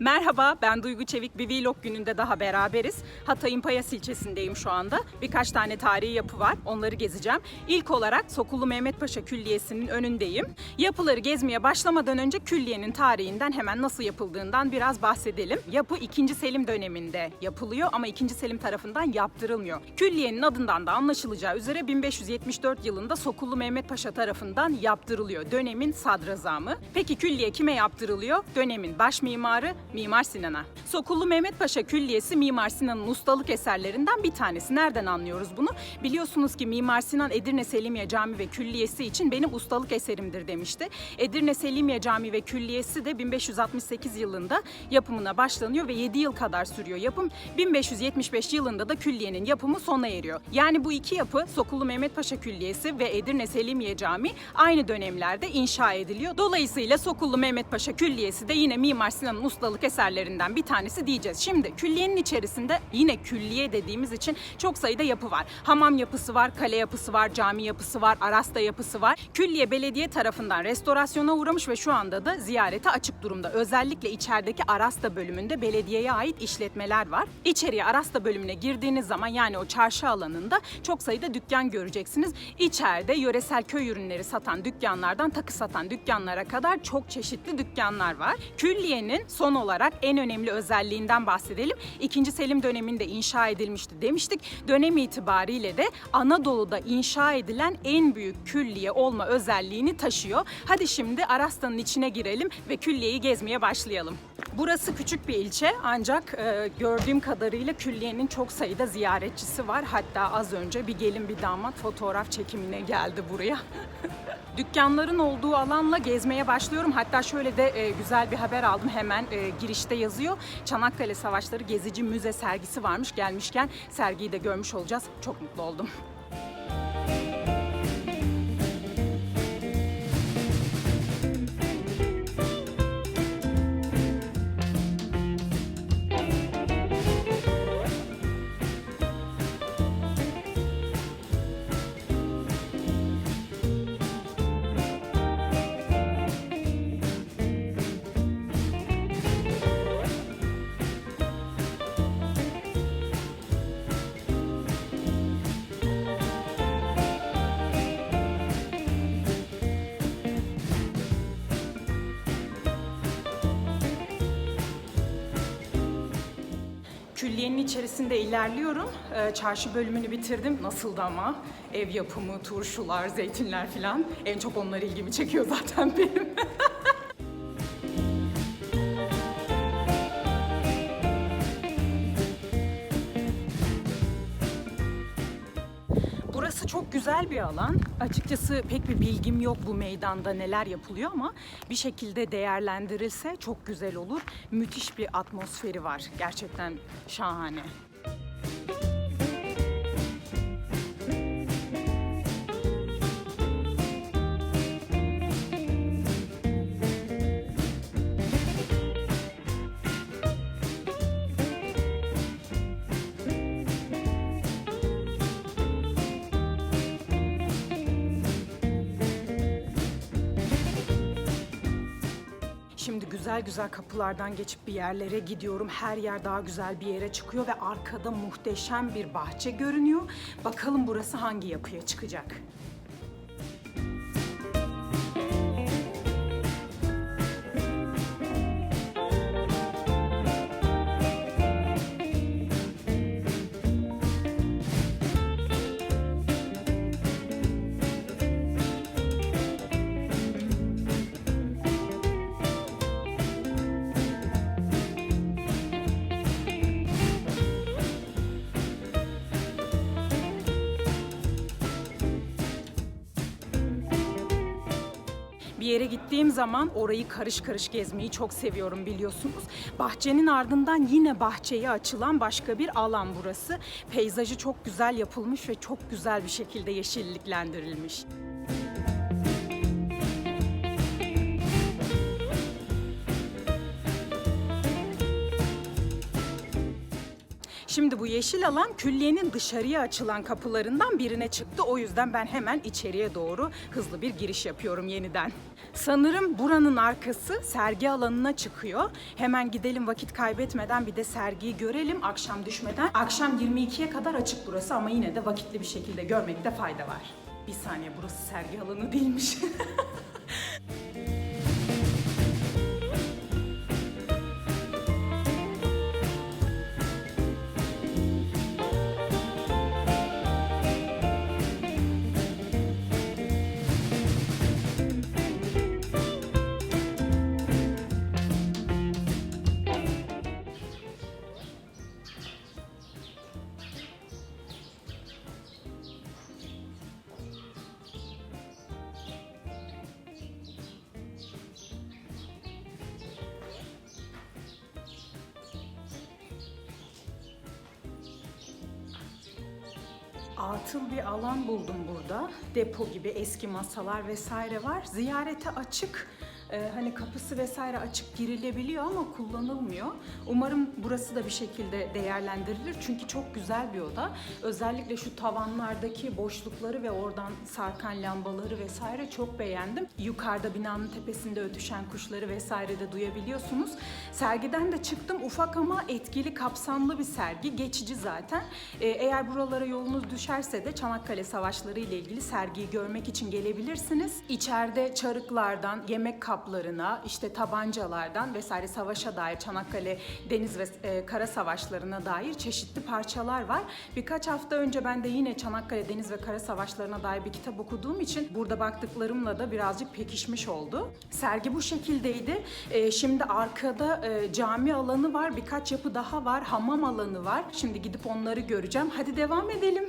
Merhaba, ben Duygu Çevik. Bir vlog gününde daha beraberiz. Hatay'ın Payas ilçesindeyim şu anda. Birkaç tane tarihi yapı var, onları gezeceğim. İlk olarak Sokullu Mehmet Paşa Külliyesi'nin önündeyim. Yapıları gezmeye başlamadan önce külliyenin tarihinden hemen nasıl yapıldığından biraz bahsedelim. Yapı 2. Selim döneminde yapılıyor ama 2. Selim tarafından yaptırılmıyor. Külliyenin adından da anlaşılacağı üzere 1574 yılında Sokullu Mehmet Paşa tarafından yaptırılıyor. Dönemin sadrazamı. Peki külliye kime yaptırılıyor? Dönemin baş mimarı Mimar Sinan'a. Sokullu Mehmet Paşa Külliyesi Mimar Sinan'ın ustalık eserlerinden bir tanesi. Nereden anlıyoruz bunu? Biliyorsunuz ki Mimar Sinan Edirne Selimiye Camii ve Külliyesi için benim ustalık eserimdir demişti. Edirne Selimiye Camii ve Külliyesi de 1568 yılında yapımına başlanıyor ve 7 yıl kadar sürüyor yapım. 1575 yılında da külliyenin yapımı sona eriyor. Yani bu iki yapı Sokullu Mehmet Paşa Külliyesi ve Edirne Selimiye Camii aynı dönemlerde inşa ediliyor. Dolayısıyla Sokullu Mehmet Paşa Külliyesi de yine Mimar Sinan'ın ustalık eserlerinden bir tanesi diyeceğiz. Şimdi külliyenin içerisinde yine külliye dediğimiz için çok sayıda yapı var. Hamam yapısı var, kale yapısı var, cami yapısı var, arasta yapısı var. Külliye belediye tarafından restorasyona uğramış ve şu anda da ziyarete açık durumda. Özellikle içerideki arasta bölümünde belediyeye ait işletmeler var. İçeriye arasta bölümüne girdiğiniz zaman yani o çarşı alanında çok sayıda dükkan göreceksiniz. İçeride yöresel köy ürünleri satan dükkanlardan takı satan dükkanlara kadar çok çeşitli dükkanlar var. Külliyenin son olarak en önemli özelliğinden bahsedelim. İkinci Selim döneminde inşa edilmişti demiştik. Dönem itibariyle de Anadolu'da inşa edilen en büyük külliye olma özelliğini taşıyor. Hadi şimdi Arasta'nın içine girelim ve külliyeyi gezmeye başlayalım. Burası küçük bir ilçe ancak e, gördüğüm kadarıyla külliyenin çok sayıda ziyaretçisi var. Hatta az önce bir gelin bir damat fotoğraf çekimine geldi buraya. Dükkanların olduğu alanla gezmeye başlıyorum. Hatta şöyle de e, güzel bir haber aldım hemen e, girişte yazıyor. Çanakkale Savaşları Gezici Müze sergisi varmış. Gelmişken sergiyi de görmüş olacağız. Çok mutlu oldum. Külliyenin içerisinde ilerliyorum. Ee, Çarşı bölümünü bitirdim. Nasıldı ama? Ev yapımı, turşular, zeytinler falan. En çok onlar ilgimi çekiyor zaten benim. güzel bir alan. Açıkçası pek bir bilgim yok bu meydanda neler yapılıyor ama bir şekilde değerlendirilse çok güzel olur. Müthiş bir atmosferi var. Gerçekten şahane. Güzel güzel kapılardan geçip bir yerlere gidiyorum. Her yer daha güzel bir yere çıkıyor ve arkada muhteşem bir bahçe görünüyor. Bakalım burası hangi yapıya çıkacak? Bir yere gittiğim zaman orayı karış karış gezmeyi çok seviyorum biliyorsunuz. Bahçenin ardından yine bahçeye açılan başka bir alan burası. Peyzajı çok güzel yapılmış ve çok güzel bir şekilde yeşilliklendirilmiş. Şimdi bu yeşil alan külliyenin dışarıya açılan kapılarından birine çıktı. O yüzden ben hemen içeriye doğru hızlı bir giriş yapıyorum yeniden. Sanırım buranın arkası sergi alanına çıkıyor. Hemen gidelim vakit kaybetmeden bir de sergiyi görelim akşam düşmeden. Akşam 22'ye kadar açık burası ama yine de vakitli bir şekilde görmekte fayda var. Bir saniye burası sergi alanı değilmiş. Atıl bir alan buldum burada. Depo gibi eski masalar vesaire var. Ziyarete açık. Ee, hani kapısı vesaire açık girilebiliyor ama kullanılmıyor. Umarım burası da bir şekilde değerlendirilir. Çünkü çok güzel bir oda. Özellikle şu tavanlardaki boşlukları ve oradan sarkan lambaları vesaire çok beğendim. Yukarıda binanın tepesinde ötüşen kuşları vesaire de duyabiliyorsunuz. Sergiden de çıktım. Ufak ama etkili, kapsamlı bir sergi. Geçici zaten. Ee, eğer buralara yolunuz düşerse de Çanakkale Savaşları ile ilgili sergiyi görmek için gelebilirsiniz. İçeride çarıklardan, yemek kaplarına, işte tabancalardan vesaire savaşa dair Çanakkale deniz ve e, kara savaşlarına dair çeşitli parçalar var. Birkaç hafta önce ben de yine Çanakkale deniz ve kara savaşlarına dair bir kitap okuduğum için burada baktıklarımla da birazcık pekişmiş oldu. Sergi bu şekildeydi. E, şimdi arkada e, cami alanı var, birkaç yapı daha var, hamam alanı var. Şimdi gidip onları göreceğim. Hadi devam edelim.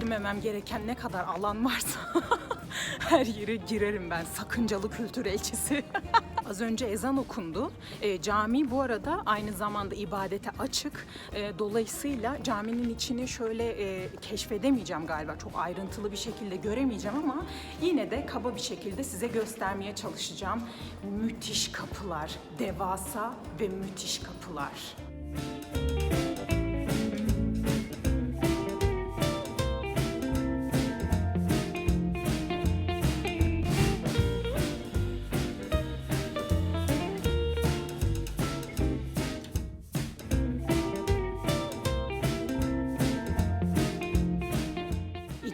Girmemem gereken ne kadar alan varsa her yere girerim ben. Sakıncalı kültür elçisi. Az önce ezan okundu. E, cami bu arada aynı zamanda ibadete açık. E, dolayısıyla caminin içini şöyle e, keşfedemeyeceğim galiba. Çok ayrıntılı bir şekilde göremeyeceğim ama yine de kaba bir şekilde size göstermeye çalışacağım. Müthiş kapılar, devasa ve müthiş kapılar.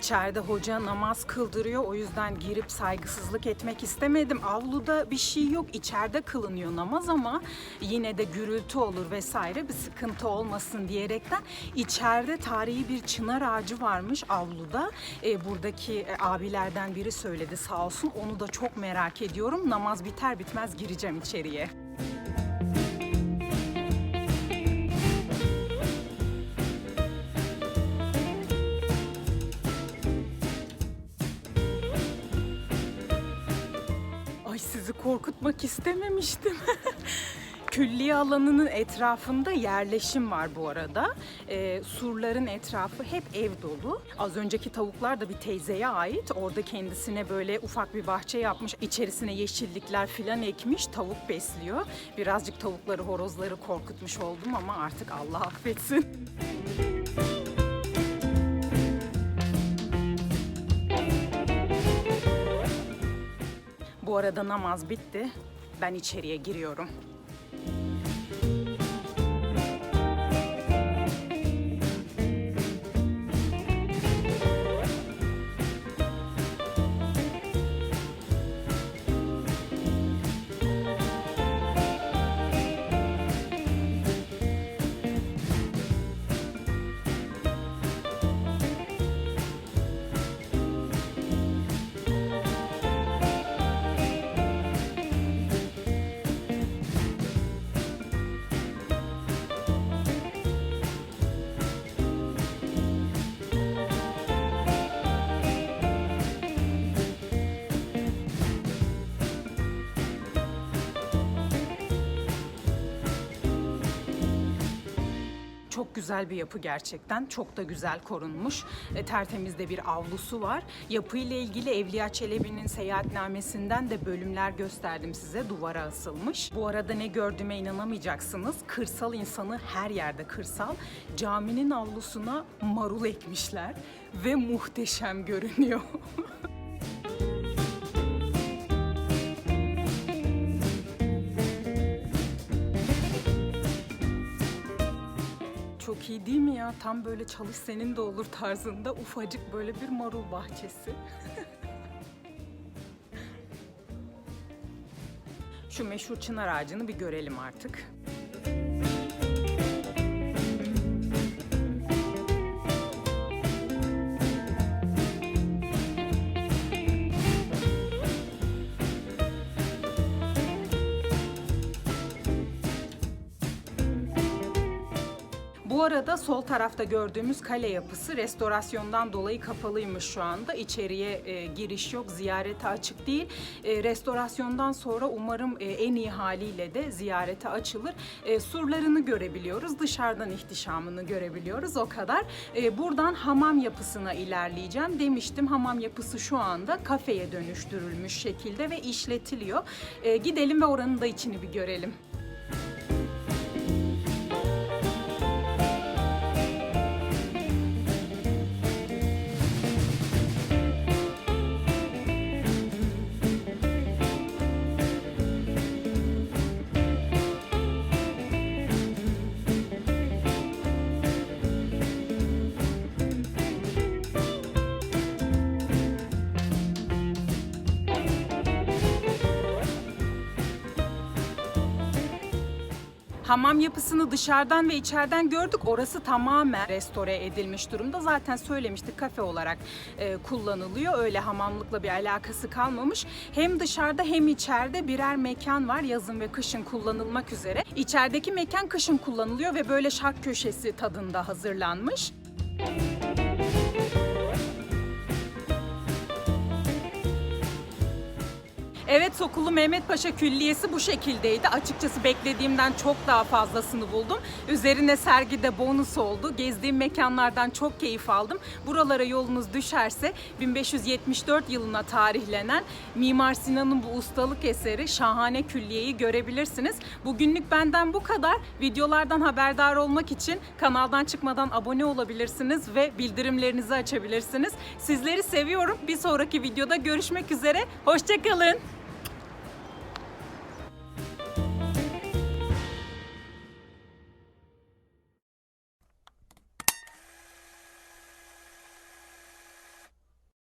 İçeride hoca namaz kıldırıyor. O yüzden girip saygısızlık etmek istemedim. Avluda bir şey yok. İçeride kılınıyor namaz ama yine de gürültü olur vesaire bir sıkıntı olmasın diyerekten içeride tarihi bir çınar ağacı varmış avluda. E, buradaki e, abilerden biri söyledi sağ olsun. Onu da çok merak ediyorum. Namaz biter bitmez gireceğim içeriye. Korkutmak istememiştim. Külliye alanının etrafında yerleşim var bu arada. Ee, surların etrafı hep ev dolu. Az önceki tavuklar da bir teyzeye ait. Orada kendisine böyle ufak bir bahçe yapmış. İçerisine yeşillikler filan ekmiş. Tavuk besliyor. Birazcık tavukları, horozları korkutmuş oldum ama artık Allah affetsin. Bu arada namaz bitti. Ben içeriye giriyorum. Çok güzel bir yapı gerçekten. Çok da güzel korunmuş. E, tertemiz de bir avlusu var. Yapı ile ilgili Evliya Çelebi'nin seyahatnamesinden de bölümler gösterdim size. Duvara asılmış. Bu arada ne gördüğüme inanamayacaksınız. Kırsal insanı her yerde kırsal. Caminin avlusuna marul ekmişler ve muhteşem görünüyor. İyi değil mi ya? Tam böyle çalış senin de olur tarzında ufacık böyle bir marul bahçesi. Şu meşhur çınar ağacını bir görelim artık. Bu arada sol tarafta gördüğümüz kale yapısı restorasyondan dolayı kapalıymış şu anda. İçeriye e, giriş yok, ziyarete açık değil. E, restorasyondan sonra umarım e, en iyi haliyle de ziyarete açılır. E, surlarını görebiliyoruz, dışarıdan ihtişamını görebiliyoruz o kadar. E, buradan hamam yapısına ilerleyeceğim. Demiştim hamam yapısı şu anda kafeye dönüştürülmüş şekilde ve işletiliyor. E, gidelim ve oranın da içini bir görelim. Hamam yapısını dışarıdan ve içeriden gördük. Orası tamamen restore edilmiş durumda. Zaten söylemiştik kafe olarak e, kullanılıyor. Öyle hamamlıkla bir alakası kalmamış. Hem dışarıda hem içeride birer mekan var yazın ve kışın kullanılmak üzere. İçerideki mekan kışın kullanılıyor ve böyle şark köşesi tadında hazırlanmış. Evet Sokulu Mehmet Paşa Külliyesi bu şekildeydi. Açıkçası beklediğimden çok daha fazlasını buldum. Üzerine sergide bonus oldu. Gezdiğim mekanlardan çok keyif aldım. Buralara yolunuz düşerse 1574 yılına tarihlenen Mimar Sinan'ın bu ustalık eseri şahane külliyeyi görebilirsiniz. Bugünlük benden bu kadar. Videolardan haberdar olmak için kanaldan çıkmadan abone olabilirsiniz ve bildirimlerinizi açabilirsiniz. Sizleri seviyorum. Bir sonraki videoda görüşmek üzere. Hoşçakalın.